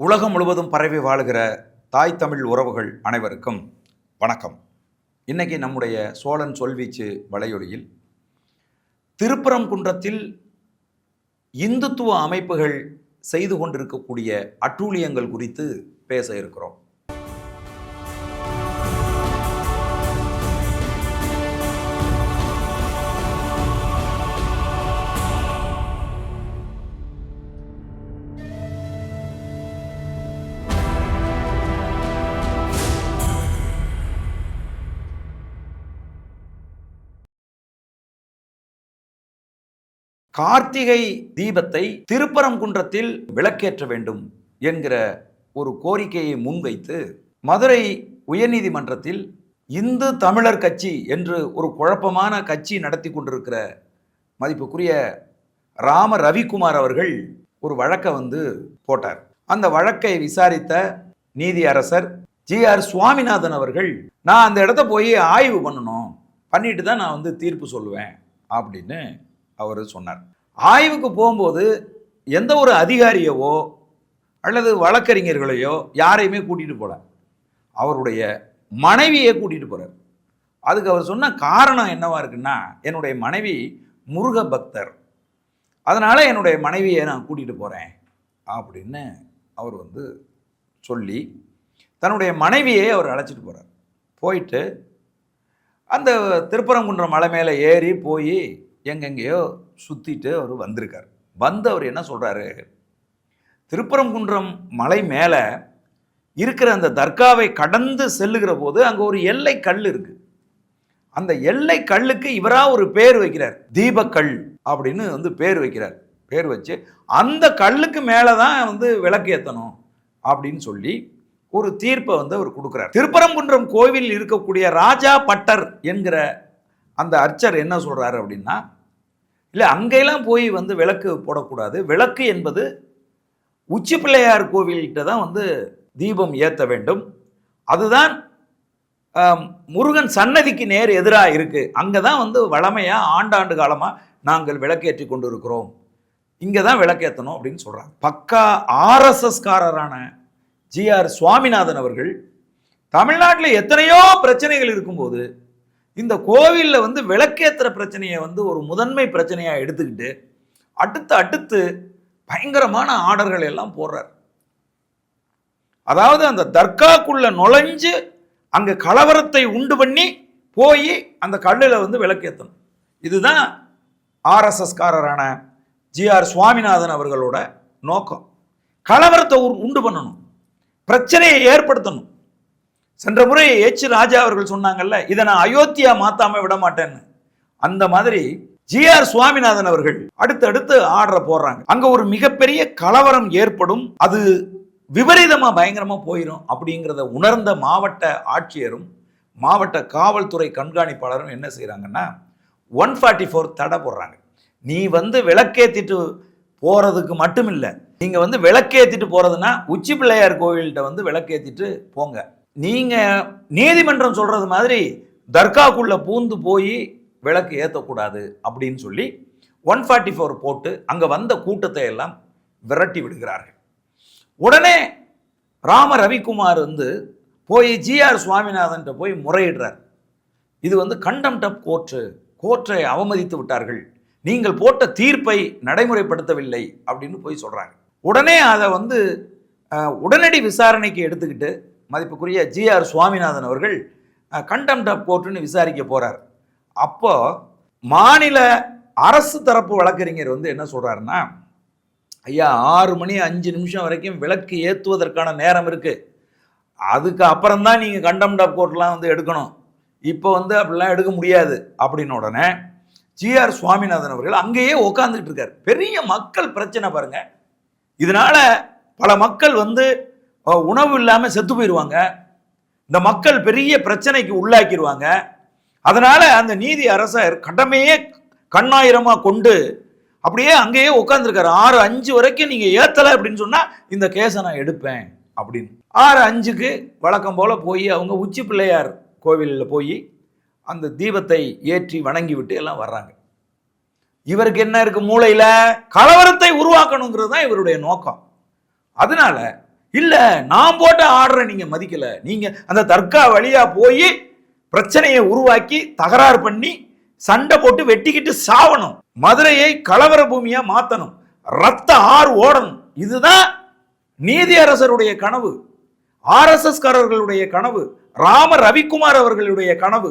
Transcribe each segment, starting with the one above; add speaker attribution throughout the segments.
Speaker 1: உலகம் முழுவதும் பரவி வாழுகிற தாய் தமிழ் உறவுகள் அனைவருக்கும் வணக்கம். இன்னைக்கு நம்முடைய சோழன் சொல்வீச்சு வலையொலியில் திருப்பரங்குன்றத்தில் இந்துத்துவ அமைப்புகள் செய்து கொண்டிருக்கக்கூடிய அட்டூழியங்கள் குறித்து பேச இருக்கிறோம். கார்த்திகை தீபத்தை திருப்பரங்குன்றத்தில் விளக்கேற்ற வேண்டும் என்கிற ஒரு கோரிக்கையை முன்வைத்து மதுரை உயர்நீதிமன்றத்தில் இந்து தமிழர் கட்சி என்று ஒரு குழப்பமான கட்சி நடத்தி கொண்டிருக்கிற மதிப்புக்குரிய ராம ரவிக்குமார் அவர்கள் ஒரு வழக்கை வந்து போட்டார். அந்த வழக்கை விசாரித்த நீதி அரசர் ஜி ஆர் சுவாமிநாதன் அவர்கள் நான் அந்த இடத்த போய் ஆய்வு பண்ணணும். பண்ணிட்டு தான் நான் வந்து தீர்ப்பு சொல்லுவேன். அப்படின்னு அவர் சொன்னார். ஆய்வுக்கு போகும்போது எந்த ஒரு அதிகாரியவோ அல்லது வழக்கறிஞர்களையோ யாரையுமே கூட்டிகிட்டு போகல அவருடைய மனைவியை கூட்டிகிட்டு போகிறார் அதுக்கு அவர் சொன்ன காரணம் என்னவா இருக்குன்னா என்னுடைய மனைவி முருக பக்தர் அதனால் என்னுடைய மனைவியை நான் கூட்டிகிட்டு போகிறேன் அப்படின்னு அவர் வந்து சொல்லி தன்னுடைய மனைவியை அவர் அழைச்சிட்டு போகிறார் போயிட்டு அந்த திருப்பரங்குன்றம் மலை மேலே ஏறி போய் எங்கெங்கேயோ சுற்றிட்டு அவர் வந்திருக்கார். வந்து அவர் என்ன சொல்கிறாரு திருப்பரங்குன்றம் மலை மேலே இருக்கிற அந்த தர்காவை கடந்து செல்லுகிற போது அங்கே ஒரு எல்லை கல் இருக்குது அந்த எல்லை கல்லுக்கு இவராக ஒரு பேர் வைக்கிறார். தீபக்கல் அப்படின்னு வந்து பேர் வைக்கிறார். பேர் வச்சு அந்த கல்லுக்கு மேலே தான் வந்து விளக்கு ஏற்றணும் அப்படின்னு சொல்லி ஒரு தீர்ப்பை வந்து அவர் கொடுக்குறார். திருப்பரங்குன்றம் கோவில் இருக்கக்கூடிய ராஜா பட்டர் என்கிற அந்த அர்ச்சர் என்ன சொல்கிறாரு அப்படின்னா இல்லை அங்கெல்லாம் போய் வந்து விளக்கு போடக்கூடாது. விளக்கு என்பது உச்சி பிள்ளையார் கோவில்கிட்ட தான் வந்து தீபம் ஏற்ற வேண்டும். அதுதான் முருகன் சன்னதிக்கு நேர் எதிராக இருக்குது அங்கே தான் வந்து வளமையாக ஆண்டாண்டு காலமாக நாங்கள் விளக்கேற்றி கொண்டு இருக்கிறோம் இங்கே தான் விளக்கேற்றணும் அப்படின்னு சொல்கிறாங்க பக்கா ஆர்எஸ்எஸ்காரரான ஜிஆர் சுவாமிநாதன் அவர்கள் தமிழ்நாட்டில் எத்தனையோ பிரச்சனைகள் இருக்கும்போது இந்த கோவிலில் வந்து விளக்கேத்துற பிரச்சனையை வந்து ஒரு முதன்மை பிரச்சனையாக எடுத்துக்கிட்டு அடுத்து அடுத்து பயங்கரமான ஆர்டர்கள் எல்லாம் போடுறார். அதாவது அந்த தர்காக்குள்ள நுழைஞ்சு அங்கே கலவரத்தை உண்டு பண்ணி போய் அந்த கல்லில் வந்து விளக்கேற்றணும் இதுதான் ஆர்எஸ்எஸ்காரரான ஜிஆர் சுவாமிநாதன் அவர்களோட நோக்கம். கலவரத்தை உண்டு பண்ணணும். பிரச்சனையை ஏற்படுத்தணும். சென்ற முறை எச் ராஜா அவர்கள் சொன்னாங்கல்ல இதை நான் அயோத்தியா மாத்தாம விட மாட்டேன்னு. அந்த மாதிரி ஜிஆர் சுவாமிநாதன் அவர்கள் அடுத்தடுத்து ஆர்டரை போடுறாங்க. அங்க ஒரு மிகப்பெரிய கலவரம் ஏற்படும். அது விபரீதமா பயங்கரமா போயிடும் அப்படிங்கிறத உணர்ந்த மாவட்ட ஆட்சியரும் மாவட்ட காவல்துறை கண்காணிப்பாளரும் என்ன செய்கிறாங்கன்னா ஒன் ஃபார்ட்டி ஃபோர் தடை போடுறாங்க. நீ வந்து விளக்கேத்திட்டு போறதுக்கு மட்டும் இல்லை நீங்க வந்து விளக்கேத்திட்டு போறதுன்னா உச்சி பிள்ளையார் கோவில்கிட்ட வந்து விளக்கேத்திட்டு போங்க. நீங்கள் நீதிமன்றம் சொல்கிறது மாதிரி தர்காக்குள்ளே பூந்து போய் விளக்கு ஏற்றக்கூடாது அப்படின்னு சொல்லி ஒன் ஃபார்ட்டி ஃபோர் போட்டு அங்கே வந்த கூட்டத்தை எல்லாம் விரட்டி விடுகிறார்கள். உடனே ராம ரவிக்குமார் வந்து போய் ஜிஆர் சுவாமிநாதன்கிட்ட போய் முறையிடுறார். இது வந்து கண்டம்ட் ஆஃப் கோர்ட்டு கோர்ட்டை அவமதித்து விட்டார்கள். நீங்கள் போட்ட தீர்ப்பை நடைமுறைப்படுத்தவில்லை அப்படின்னு போய் சொல்கிறாங்க உடனே அதை வந்து உடனடி விசாரணைக்கு எடுத்துக்கிட்டு மதிப்புக்குரிய ஜிஆர் சுவாமிநாதன் அவர்கள் கண்டெம்ட் ஆஃப் கோர்ட்டுன்னு விசாரிக்க போகிறார் அப்போ மாநில அரசு தரப்பு வழக்கறிஞர் வந்து என்ன சொல்கிறாருன்னா ஐயா ஆறு மணி அஞ்சு நிமிஷம் வரைக்கும் விளக்கு ஏற்றுவதற்கான நேரம் இருக்குது அதுக்கு அப்புறம்தான் நீங்கள் கண்டெம்ட் ஆஃப் கோர்ட்லாம் வந்து எடுக்கணும். இப்போ வந்து அப்படிலாம் எடுக்க முடியாது. அப்படின்னு உடனே ஜிஆர் சுவாமிநாதன் அவர்கள் அங்கேயே உட்காந்துக்கிட்டு இருக்கார். பெரிய மக்கள் பிரச்சனை பாருங்கள் இதனால் பல மக்கள் வந்து உணவு இல்லாமல் செத்து போயிடுவாங்க இந்த மக்கள் பெரிய பிரச்சனைக்கு உள்ளாக்கிடுவாங்க அதனால அந்த நீதி அரசர் கடமையே கண்ணாயிரமாக கொண்டு அப்படியே அங்கேயே உட்காந்துருக்காரு ஆறு அஞ்சு வரைக்கும் நீங்கள் ஏற்றலை அப்படின்னு சொன்னால் இந்த கேஸை நான் எடுப்பேன் அப்படின்னு. ஆறு அஞ்சுக்கு வழக்கம் போல் போய் அவங்க உச்சி பிள்ளையார் கோவிலில் போய் அந்த தீபத்தை ஏற்றி வணங்கி விட்டு எல்லாம் வர்றாங்க. இவருக்கு என்ன இருக்குது மூளையில்? கலவரத்தை உருவாக்கணுங்கிறது தான் இவருடைய நோக்கம். அதனால இல்லை நான் போட்ட ஆர்டரை நீங்கள் மதிக்கலை. நீங்கள் அந்த தர்கா வழியாக போய் பிரச்சனையை உருவாக்கி தகராறு பண்ணி சண்டை போட்டு வெட்டிக்கிட்டு சாவணும். மதுரையை கலவர பூமியாக மாற்றணும் ரத்த ஆறு ஓடணும். இதுதான் நீதியரசருடைய கனவு. ஆர்எஸ்எஸ்காரர்களுடைய கனவு. ராம ரவிக்குமார் அவர்களுடைய கனவு.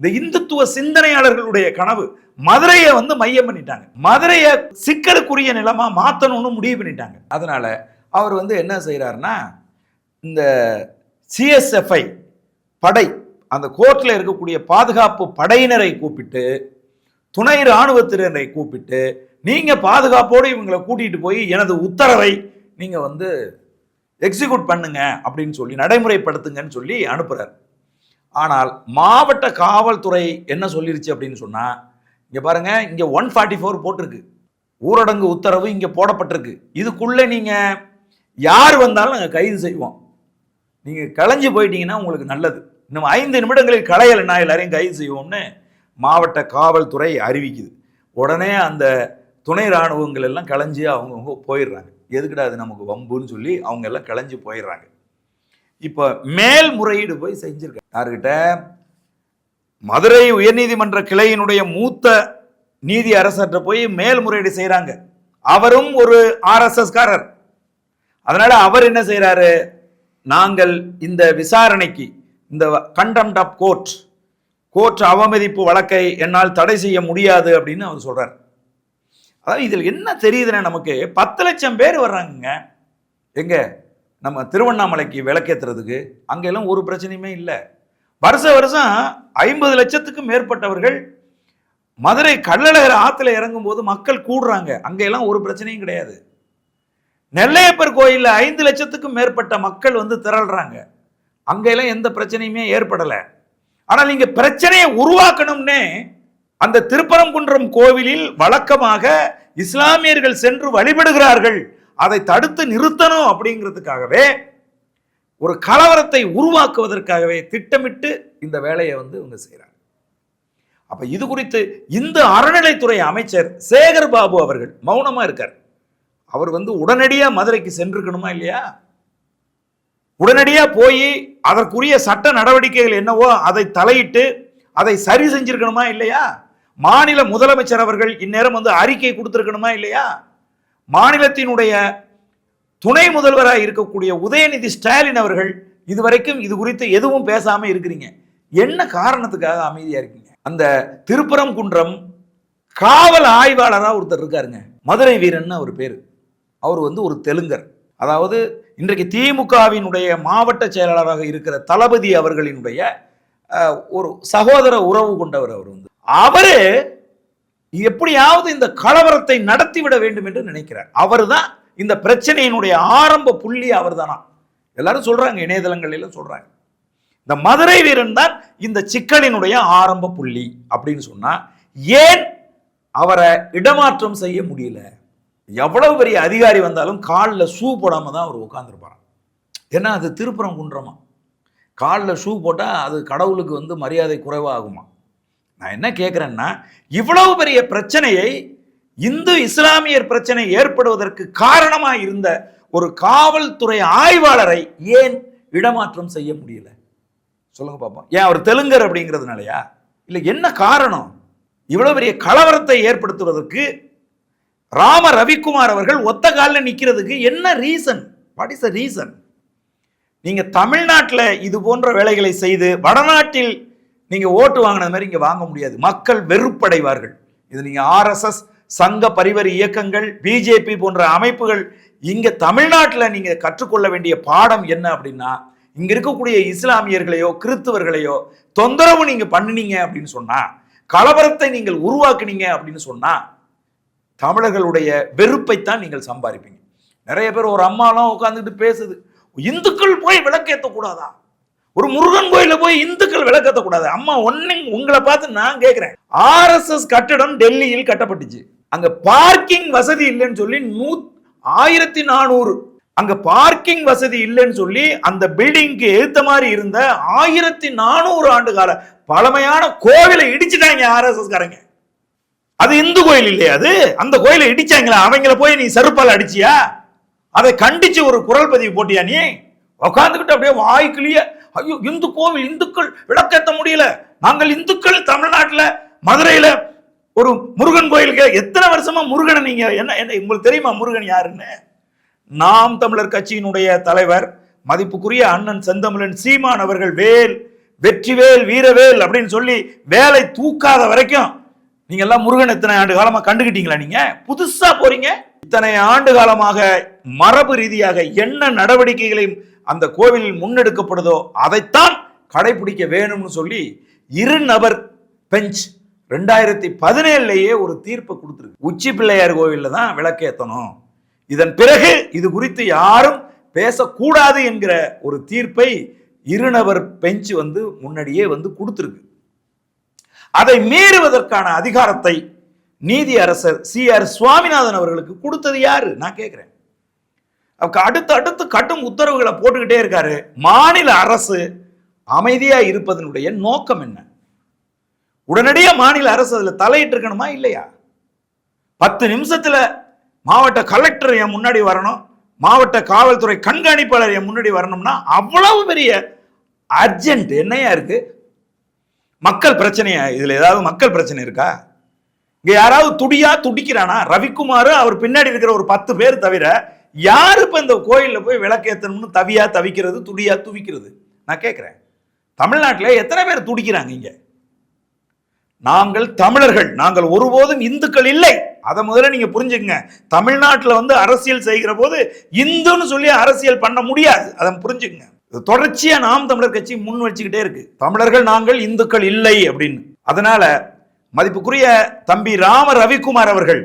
Speaker 1: இந்த இந்துத்துவ சிந்தனையாளர்களுடைய கனவு. மதுரையை வந்து மையம் பண்ணிட்டாங்க. மதுரையை சிக்கலுக்குரிய நிலமா மாத்தணும்னு முடிவு பண்ணிட்டாங்க. அதனால அவர் வந்து என்ன செய்கிறாருன்னா இந்த சிஎஸ்எஃப்ஐ படை அந்த கோர்ட்டில் இருக்கக்கூடிய பாதுகாப்பு படையினரை கூப்பிட்டு துணை இராணுவத்தினரை கூப்பிட்டு நீங்கள் பாதுகாப்போடு இவங்களை கூட்டிகிட்டு போய் எனது உத்தரவை நீங்கள் வந்து எக்ஸிக்யூட் பண்ணுங்க அப்படின்னு சொல்லி நடைமுறைப்படுத்துங்கன்னு சொல்லி அனுப்புகிறார் ஆனால் மாவட்ட காவல்துறை என்ன சொல்லிருச்சு அப்படின்னு சொன்னால் இங்கே பாருங்க இங்கே ஒன் ஃபார்ட்டி ஃபோர் போட்டிருக்கு. ஊரடங்கு உத்தரவு இங்கே போடப்பட்டிருக்கு. இதுக்குள்ளே நீங்கள் யார் வந்தாலும் நாங்கள் கைது செய்வோம். நீங்கள் களைஞ்சு போயிட்டீங்கன்னா உங்களுக்கு நல்லது. இன்னும் ஐந்து நிமிடங்களில் களையலைன்னா எல்லாரையும் கைது செய்வோம்னு மாவட்ட காவல்துறை அறிவிக்குது. உடனே அந்த துணை இராணுவங்கள் எல்லாம் களைஞ்சு அவங்கவுங்க போயிடுறாங்க. எதுக்குடா அது நமக்கு வம்புன்னு சொல்லி அவங்க எல்லாம் களைஞ்சு போயிடுறாங்க. இப்போ மேல்முறையீடு போய் செஞ்சுருக்காங்க. யாருக்கிட்ட மதுரை உயர்நீதிமன்ற கிளையினுடைய மூத்த நீதி அரசர்கிட்ட போய் மேல்முறையீடு செய்கிறாங்க அவரும் ஒரு ஆர்எஸ்எஸ்காரர் அதனால அவர் என்ன செய்கிறாரு நாங்கள் இந்த விசாரணைக்கு இந்த கண்டெம்ட் ஆஃப் கோர்ட் கோர்ட் அவமதிப்பு வழக்கை என்னால் தடை செய்ய முடியாது அப்படின்னு அவர் சொல்றார். அதாவது இதில் என்ன தெரியுதுன்னா நமக்கு பத்து லட்சம் பேர் வர்றாங்கங்க. எங்க? நம்ம திருவண்ணாமலைக்கு விளக்கேத்துறதுக்கு அங்கெல்லாம் ஒரு பிரச்சனையுமே இல்லை. வருஷ வருஷம் ஐம்பது லட்சத்துக்கும் மேற்பட்டவர்கள் மதுரை கள்ளழகர் ஆற்றுல இறங்கும் போது மக்கள் கூடுறாங்க. அங்கெல்லாம் ஒரு பிரச்சனையும் கிடையாது. நெல்லையப்பர் கோயிலில் ஐந்து லட்சத்துக்கும் மேற்பட்ட மக்கள் வந்து திரள்றாங்க. அங்கெல்லாம் எந்த பிரச்சனையுமே ஏற்படலை. ஆனால் நீங்கள் பிரச்சனையை உருவாக்கணும்னே அந்த திருப்பரங்குன்றம் கோவிலில் வழக்கமாக இஸ்லாமியர்கள் சென்று வழிபடுகிறார்கள். அதை தடுத்து நிறுத்தணும் அப்படிங்கிறதுக்காகவே ஒரு கலவரத்தை உருவாக்குவதற்காகவே திட்டமிட்டு இந்த வேலையை வந்து இவங்க செய்கிறாங்க அப்போ இது குறித்து இந்த அறநிலைத்துறை அமைச்சர் சேகர் பாபு அவர்கள் மௌனமாக இருக்கார். அவர் வந்து உடனடியாக மதுரைக்கு சென்றிருக்கணுமா இல்லையா? உடனடியாக போய் அதற்குரிய சட்ட நடவடிக்கைகள் என்னவோ அதை தலையிட்டு அதை சரி செஞ்சிருக்கணுமா இல்லையா? மாநில முதலமைச்சர் அவர்கள் இந்நேரம் வந்து அறிக்கை கொடுத்துருக்கணுமா இல்லையா? மாநிலத்தினுடைய துணை முதல்வராக இருக்கக்கூடிய உதயநிதி ஸ்டாலின் அவர்கள் இதுவரைக்கும் இது குறித்து எதுவும் பேசாமல் இருக்கிறீங்க. என்ன காரணத்துக்காக அமைதியாக இருக்கீங்க? அந்த திருப்பரங்குன்றம் காவல் ஆய்வாளராக ஒருத்தர் இருக்காருங்க. மதுரை வீரன் அவர் பேர். அவர் வந்து ஒரு தெலுங்கர். அதாவது இன்றைக்கு திமுகவினுடைய மாவட்ட செயலாளராக இருக்கிற தளபதி அவர்களினுடைய ஒரு சகோதர உறவு கொண்டவர் அவர் வந்து. அவரே எப்படியாவது இந்த கலவரத்தை நடத்திவிட வேண்டும் என்று நினைக்கிறார். அவர்தான் இந்த பிரச்சனையினுடைய ஆரம்ப புள்ளி அவர்தானா? எல்லாரும் சொல்றாங்க இணையதளங்களில் சொல்றாங்க. இந்த மதுரை வீரன் தான் இந்த சிக்கலினுடைய ஆரம்ப புள்ளி அப்படின்னு சொன்னா ஏன் அவரை இடமாற்றம் செய்ய முடியல? எவ்வளவு பெரிய அதிகாரி வந்தாலும் காலில் ஷூ போடாமல் தான் அவர் உட்காந்துருப்பாராம் ஏன்னா அது திருப்புறம் குன்றமா? காலில் ஷூ போட்டால் அது கடவுளுக்கு வந்து மரியாதை குறைவாகுமா? நான் என்ன கேட்குறேன்னா இவ்வளவு பெரிய பிரச்சனையை இந்து இஸ்லாமியர் பிரச்சனை ஏற்படுவதற்கு காரணமாக இருந்த ஒரு காவல்துறை ஆய்வாளரை ஏன் இடமாற்றம் செய்ய முடியல? சொல்லுங்க பார்ப்போம் ஏன் அவர் தெலுங்கர் அப்படிங்கிறதுனாலயா? இல்லை என்ன காரணம்? இவ்வளோ பெரிய கலவரத்தை ஏற்படுத்துவதற்கு ராம ரவிக்குமார் அவர்கள் ஒத்த காலில் நிற்கிறதுக்கு என்ன reason what is a reason நீங்க தமிழ்நாட்டில் இது போன்ற வேலைகளை செய்து வடநாட்டில் நீங்க ஓட்டு வாங்கின மாதிரி இங்கே வாங்க முடியாது. மக்கள் வெறுப்படைவார்கள். இது நீங்க ஆர்எஸ்எஸ் சங்க பரிவரி இயக்கங்கள் பிஜேபி போன்ற அமைப்புகள் இங்க தமிழ்நாட்டில் நீங்க கற்றுக்கொள்ள வேண்டிய பாடம் என்ன அப்படின்னா இங்க இருக்கக்கூடிய இஸ்லாமியர்களையோ கிறிஸ்துவர்களையோ தொந்தரவு நீங்க பண்ணினீங்க அப்படின்னு சொன்னா கலவரத்தை நீங்கள் உருவாக்குனீங்க அப்படின்னு சொன்னா தமிழர்களுடைய வெறுப்பைத்தான் நீங்கள் சம்பாதிப்பீங்க. நிறைய பேர் ஒரு அம்மாலாம் உட்காந்துக்கிட்டு பேசுது இந்துக்கள் போய் விளக்கேற்ற கூடாதா? ஒரு முருகன் கோயில போய் இந்துக்கள் விளக்கேற்ற கூடாது. அம்மா ஒன்னு உங்களை பார்த்து நான் கேட்கிறேன் ஆர்எஸ்எஸ் கட்டடம் டெல்லியில் கட்டப்பட்டுச்சு. அங்க பார்க்கிங் வசதி இல்லைன்னு சொல்லி நூ ஆயிரத்தி நானூறு. அங்க பார்க்கிங் வசதி இல்லைன்னு சொல்லி அந்த பில்டிங்க்கு எழுத்த மாதிரி இருந்த ஆயிரத்தி நானூறு ஆண்டு கால பழமையான கோவிலை இடிச்சிட்டாங்க ஆர்எஸ்எஸ் காரங்க அது இந்து கோயில் இல்லையா அது? அந்த கோயிலை இடிச்சாங்களா அவங்கள போய் நீ செருப்பால் அடிச்சியா? அதை கண்டிச்சு ஒரு குரல் பதிவு போட்டியா நீ? உட்காந்துக்கிட்டு அப்படியே வாய்க்குள்ளேயே ஐயோ இந்து கோவில் இந்துக்கள் விளக்கேற்ற முடியல. நாங்கள் இந்துக்கள் தமிழ்நாட்டில் மதுரையில் ஒரு முருகன் கோயிலுக்கு எத்தனை வருஷமா முருகனை நீங்க என்ன என்ன உங்களுக்கு தெரியுமா முருகன் யாருன்னு? நாம் தமிழர் கட்சியினுடைய தலைவர் மதிப்புக்குரிய அண்ணன் செந்தமிழன் சீமான் அவர்கள் வேல் வெற்றிவேல் வீரவேல் அப்படின்னு சொல்லி வேலை தூக்காத வரைக்கும் நீங்க எல்லாம் முருகன் இத்தனை ஆண்டு காலமா கண்டுகிட்டீங்களா நீங்க? புதுசா போறீங்க. இத்தனை ஆண்டு காலமாக மரபு ரீதியாக என்ன நடவடிக்கைகளையும் அந்த கோவிலில் முன்னெடுக்கப்படுதோ அதைத்தான் கடைபிடிக்க வேணும்னு சொல்லி இரு நபர் பெஞ்ச் ரெண்டாயிரத்தி பதினேழுலேயே ஒரு தீர்ப்பு கொடுத்துருக்கு. உச்சி பிள்ளையார் கோவில்ல தான் விளக்கேற்றணும் இதன் பிறகு இது குறித்து யாரும் பேசக்கூடாது என்கிற ஒரு தீர்ப்பை இருநபர் பெஞ்ச் வந்து முன்னாடியே வந்து கொடுத்துருக்கு. அதை மீறுவதற்கான அதிகாரத்தை நீதி அரசர் சி ஆர் சுவாமிநாதன் அவர்களுக்கு கொடுத்தது யாரு? நான் கேட்கிறேன் அடுத்து அடுத்து கட்டும் உத்தரவுகளை போட்டுக்கிட்டே இருக்காரு. மாநில அரசு அமைதியா இருப்பதனுடைய நோக்கம் என்ன? உடனடியாக மாநில அரசு அதில் தலையிட்டு இருக்கணுமா இல்லையா? பத்து நிமிஷத்தில் மாவட்ட கலெக்டர் என் முன்னாடி வரணும் மாவட்ட காவல்துறை கண்காணிப்பாளர் என் முன்னாடி வரணும்னா அவ்வளவு பெரிய அர்ஜென்ட் என்னையா இருக்கு? மக்கள் பிரச்சனையா இதுல ஏதாவது மக்கள் பிரச்சனை இருக்கா? இங்க யாராவது துடியா துடிக்கிறானா? ரவிக்குமார் அவர் பின்னாடி இருக்கிற ஒரு பத்து பேர் தவிர யாரு இப்ப இந்த கோயிலில் போய் விளக்கேத்தணும்னு தவியா தவிக்கிறது துடியா துவிக்கிறது? நான் கேட்கிறேன் தமிழ்நாட்டில் எத்தனை பேர் துடிக்கிறாங்க இங்க? நாங்கள் தமிழர்கள் நாங்கள் ஒருபோதும் இந்துக்கள் இல்லை. அதை முதல்ல நீங்க புரிஞ்சுக்கங்க. தமிழ்நாட்டில் வந்து அரசியல் செய்கிற போது இந்துன்னு சொல்லி அரசியல் பண்ண முடியாது. அதை புரிஞ்சுக்கங்க. தொடர்ச்சியாக தொடர்ச்சியா நாம் தமிழர் கட்சி முன் வச்சுக்கிட்டே இருக்கு. தமிழர்கள் நாங்கள் இந்துக்கள் இல்லை அப்படின்னு. அதனால மதிப்புக்குரிய தம்பி ராம ரவிக்குமார் அவர்கள்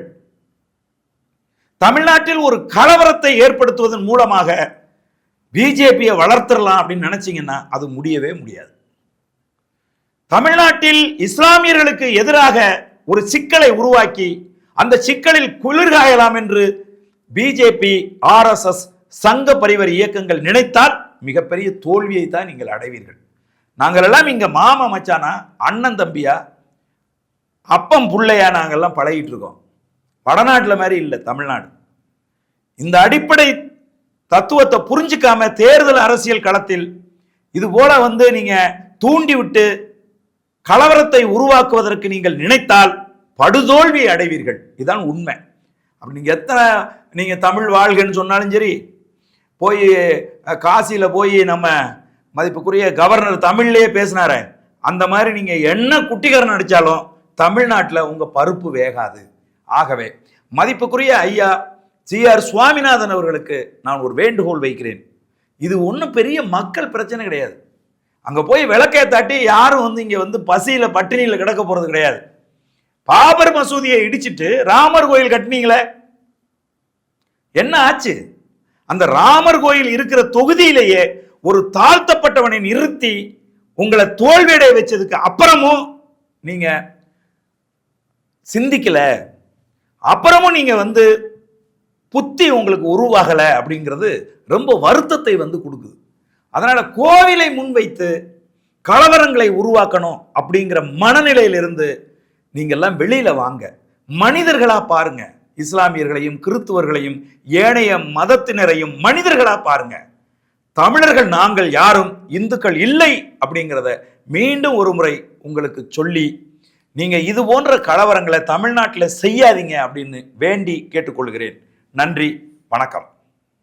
Speaker 1: தமிழ்நாட்டில் ஒரு கலவரத்தை ஏற்படுத்துவதன் மூலமாக பிஜேபியை வளர்த்துடலாம் அப்படின்னு நினைச்சீங்கன்னா அது முடியவே முடியாது. தமிழ்நாட்டில் இஸ்லாமியர்களுக்கு எதிராக ஒரு சிக்கலை உருவாக்கி அந்த சிக்கலில் குளிர்காயலாம் என்று பிஜேபி ஆர்எஸ்எஸ் சங்க பரிவர் இயக்கங்கள் நினைத்தால் மிகப்பெரிய தோல்வியை தான் நீங்கள் அடைவீர்கள். நாங்கள் எல்லாம் இங்கே மாமா மச்சானா அண்ணன் தம்பியா அப்பம் புள்ளையா நாங்கள்லாம் பழகிட்டு இருக்கோம் வடநாட்டில் மாதிரி இல்லை தமிழ்நாடு. இந்த அடிப்படை தத்துவத்தை புரிஞ்சுக்காம தேர்தல் அரசியல் களத்தில் இது போல வந்து நீங்க தூண்டி விட்டு கலவரத்தை உருவாக்குவதற்கு நீங்கள் நினைத்தால் படுதோல்வியை அடைவீர்கள். இதுதான் உண்மை. அப்படி நீங்க எத்தனை நீங்க தமிழ் வாழ்கன்னு சொன்னாலும் சரி போய் காசியில் போய் நம்ம மதிப்புக்குரிய கவர்னர் தமிழ்லேயே பேசினாரே. அந்த மாதிரி நீங்கள் என்ன குட்டிகரன் அடித்தாலும் தமிழ்நாட்டில் உங்கள் பருப்பு வேகாது. ஆகவே மதிப்புக்குரிய ஐயா ஜி ஆர் சுவாமிநாதன் அவர்களுக்கு நான் ஒரு வேண்டுகோள் வைக்கிறேன். இது ஒன்றும் பெரிய மக்கள் பிரச்சனை கிடையாது. அங்கே போய் விளக்கே தாட்டி யாரும் வந்து இங்கே வந்து பசியில் பட்டினியில் கிடக்க போகிறது கிடையாது. பாபர் மசூதியை இடிச்சிட்டு ராமர் கோயில் கட்டினீங்களே. என்ன ஆச்சு? அந்த ராமர் கோயில் இருக்கிற தொகுதியிலேயே ஒரு தாழ்த்தப்பட்டவனை நிறுத்தி உங்களை தோல்வியடைய வச்சதுக்கு அப்புறமும் நீங்க சிந்திக்கல. அப்புறமும் நீங்க வந்து புத்தி உங்களுக்கு உருவாகல அப்படிங்கிறது ரொம்ப வருத்தத்தை வந்து கொடுக்குது. அதனால கோவிலை முன்வைத்து கலவரங்களை உருவாக்கணும் அப்படிங்கிற மனநிலையிலிருந்து நீங்கள்லாம் வெளியில வாங்க. மனிதர்களா பாருங்க. இஸ்லாமியர்களையும் கிறித்துவர்களையும் ஏனைய மதத்தினரையும் மனிதர்களா பாருங்க. தமிழர்கள் நாங்கள் யாரும் இந்துக்கள் இல்லை அப்படிங்கிறத மீண்டும் ஒரு முறை உங்களுக்கு சொல்லி நீங்க இது போன்ற கலவரங்களை தமிழ்நாட்டில் செய்யாதீங்க அப்படின்னு வேண்டி கேட்டுக்கொள்கிறேன். நன்றி வணக்கம்.